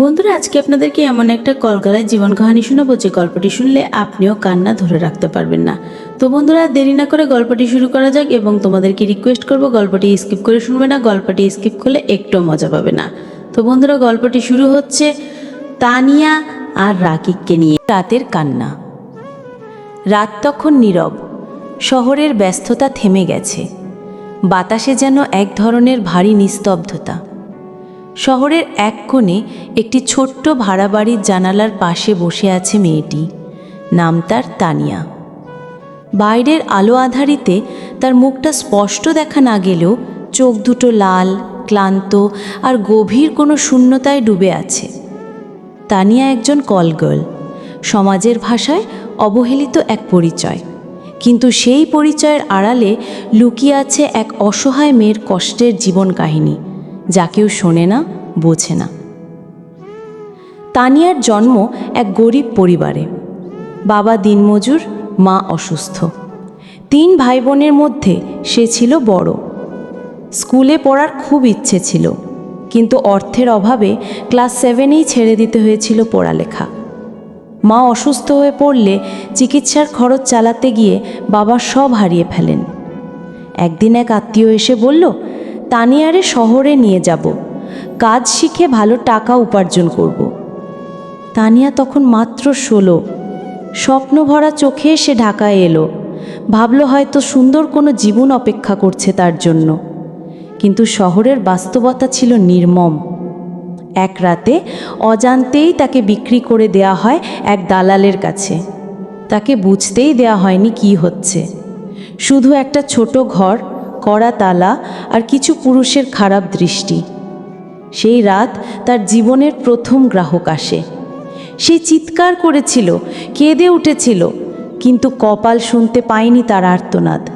বন্ধুরা, আজকে আপনাদেরকে এমন একটা কলকাতার জীবন কাহিনী শোনাবো যে গল্পটি শুনলে আপনিও কান্না ধরে রাখতে পারবেন না। তো বন্ধুরা, দেরি না করে গল্পটি শুরু করা যাক এবং তোমাদেরকে রিকোয়েস্ট করব গল্পটি স্কিপ করে শুনবে না, গল্পটি স্কিপ করলে একটু মজা পাবে না। তো বন্ধুরা, গল্পটি শুরু হচ্ছে তানিয়া আর রাকিবকে নিয়ে রাতের কান্না। রাত তখন নীরব, শহরের ব্যস্ততা থেমে গেছে। বাতাসে যেন এক ধরনের ভারী নিস্তব্ধতা। শহরের এক কোণে একটি ছোট্ট ভাড়া বাড়ির জানালার পাশে বসে আছে মেয়েটি। নাম তার তানিয়া। বাইরের আলো আধারিতে তার মুখটা স্পষ্ট দেখা না গেলেও চোখ দুটো লাল, ক্লান্ত আর গভীর কোনো শূন্যতায় ডুবে আছে। তানিয়া একজন কল গার্ল। সমাজের ভাষায় অবহেলিত এক পরিচয়। কিন্তু সেই পরিচয়ের আড়ালে লুকিয়ে আছে এক অসহায় মেয়ের কষ্টের জীবন কাহিনী, যা কেউ শোনে না বোঝে না। তানিয়ার জন্ম এক গরিব পরিবারে। বাবা দিনমজুর, মা অসুস্থ। তিন ভাই বোনের মধ্যে সে ছিল বড়। স্কুলে পড়ার খুব ইচ্ছে ছিল, কিন্তু অর্থের অভাবে ক্লাস সেভেনেই ছেড়ে দিতে হয়েছিল পড়ালেখা। মা অসুস্থ হয়ে পড়লে চিকিৎসার খরচ চালাতে গিয়ে বাবা সব হারিয়ে ফেলেন। একদিন এক আত্মীয় এসে বলল, তানিয়ারে শহরে নিয়ে যাব। কাজ শিখে ভালো টাকা উপার্জন করব। তানিয়া তখন মাত্র ষোলো। স্বপ্ন ভরা চোখে সে ঢাকায় এলো। ভাবলো হয়তো সুন্দর কোনো জীবন অপেক্ষা করছে তার জন্য। কিন্তু শহরের বাস্তবতা ছিল নির্মম। এক রাতে অজান্তেই তাকে বিক্রি করে দেয়া হয় এক দালালের কাছে। তাকে বুঝতেই দেয়া হয়নি কি হচ্ছে। শুধু একটা ছোট ঘর, কড়া তালা আর কিছু পুরুষের খারাপ দৃষ্টি। সেই রাত তার জীবনের প্রথম গ্রাহক আসে। সে চিৎকার করেছিল, কেঁদে উঠেছিল, কিন্তু কপাল শুনতে পায়নি তার আর্তনাদ।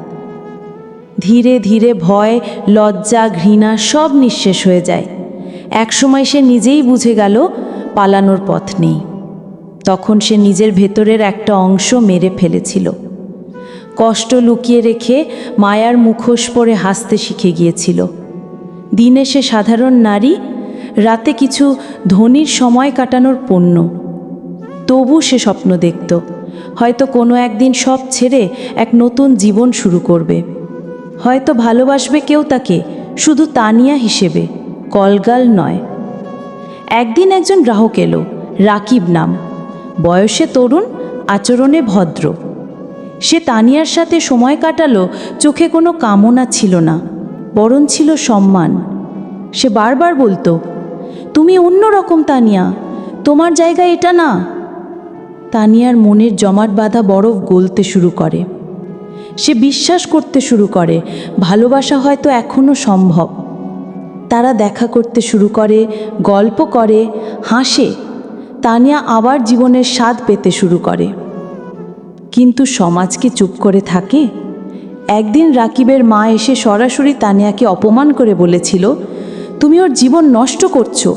ধীরে ধীরে ভয়, লজ্জা, ঘৃণা সব নিঃশেষ হয়ে যায়। একসময় সে নিজেই বুঝে গেল, পালানোর পথ নেই। তখন সে নিজের ভেতরের একটা অংশ মেরে ফেলেছিল। কষ্ট লুকিয়ে রেখে মায়ার মুখোশ পরে হাসতে শিখে গিয়েছিল। দিনে সে সাধারণ নারী, রাতে কিছু ধনির সময় কাটানোর পণ্য। তবু সে স্বপ্ন দেখত, হয়তো কোনো একদিন সব ছেড়ে এক নতুন জীবন শুরু করবে। হয়তো ভালোবাসবে কেউ তাকে, শুধু তানিয়া হিসেবে, কলগাল নয়। একদিন একজন গ্রাহক এলো, রাকিব নাম। বয়সে তরুণ, আচরণে ভদ্র। সে তানিয়ার সাথে সময় কাটালো, চোখে কোনো কামনা ছিল না। বরং ছিল সম্মান। সে বারবার বলতো, তুমি অন্য রকম, তানিয়া। তোমার জায়গা এটা না? তানিয়ার মনের জমাট বাঁধা বরফ গলতে শুরু করে। সে বিশ্বাস করতে শুরু করে, ভালোবাসা হয়তো এখনও সম্ভব। তারা দেখা করতে শুরু করে, গল্প করে, হাসে। তানিয়া আবার জীবনের স্বাদ পেতে শুরু করে। কিন্তু সমাজ কি চুপ করে থাকে? একদিন রাকিবের মা এসে সরাসরি তানিয়াকে অপমান করে বলেছিল, তুমি ওর জীবন নষ্ট করছ।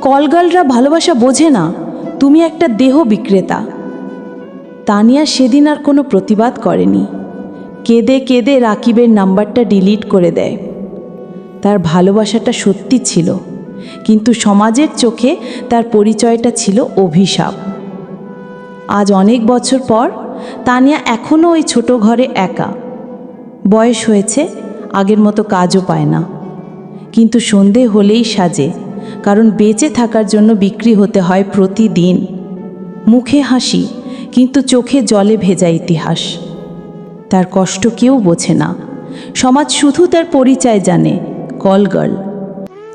কলগালরা ভালোবাসা বোঝে না। তুমি একটা দেহ বিক্রেতা। তানিয়া সেদিন আর কোনো প্রতিবাদ করেনি। কেঁদে কেঁদে রাকিবের নাম্বারটা ডিলিট করে দেয়। তার ভালোবাসাটা সত্যি ছিল, কিন্তু সমাজের চোখে তার পরিচয়টা ছিল অভিশাপ। আজ অনেক বছর পর তানিয়া এখনও ওই ছোট ঘরে একা। বয়স হয়েছে, আগের মতো কাজও পায় না। কিন্তু সন্ধে হলেই সাজে, কারণ বেঁচে থাকার জন্য বিক্রি হতে হয় প্রতিদিন। মুখে হাসি, কিন্তু চোখে জলে ভেজা ইতিহাস। তার কষ্ট কেউ বোঝে না। সমাজ শুধু তার পরিচয় জানে, কল গার্ল।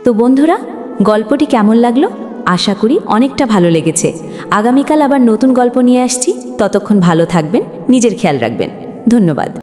তো বন্ধুরা, গল্পটি কেমন লাগল? আশা করি অনেকটা ভালো লেগেছে। আগামীকাল আবার নতুন গল্প নিয়ে আসছি। ততক্ষণ ভালো থাকবেন, নিজের খেয়াল রাখবেন। ধন্যবাদ।